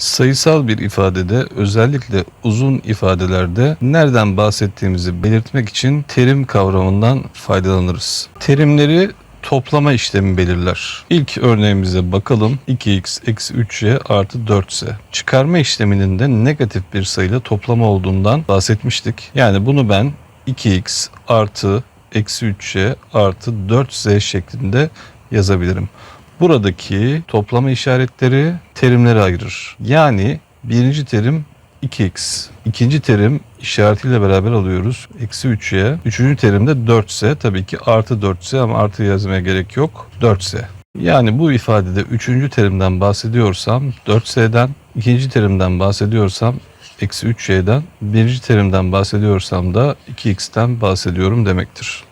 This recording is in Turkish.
Sayısal bir ifadede özellikle uzun ifadelerde nereden bahsettiğimizi belirtmek için terim kavramından faydalanırız. Terimleri toplama işlemi belirler. İlk örneğimize bakalım. 2x eksi 3y artı 4z. Çıkarma işleminin de negatif bir sayıyla toplama olduğundan bahsetmiştik. Yani bunu ben 2x artı eksi 3y artı 4z şeklinde yazabilirim. Buradaki toplama işaretleri terimleri ayırır. Yani birinci terim 2x. İkinci terim işaretiyle beraber alıyoruz. Eksi 3y. Üçüncü terimde 4s. Tabii ki artı 4s ama artı yazmaya gerek yok. 4s. Yani bu ifadede üçüncü terimden bahsediyorsam 4s'den, ikinci terimden bahsediyorsam eksi 3y'den, birinci terimden bahsediyorsam da 2x'ten bahsediyorum demektir.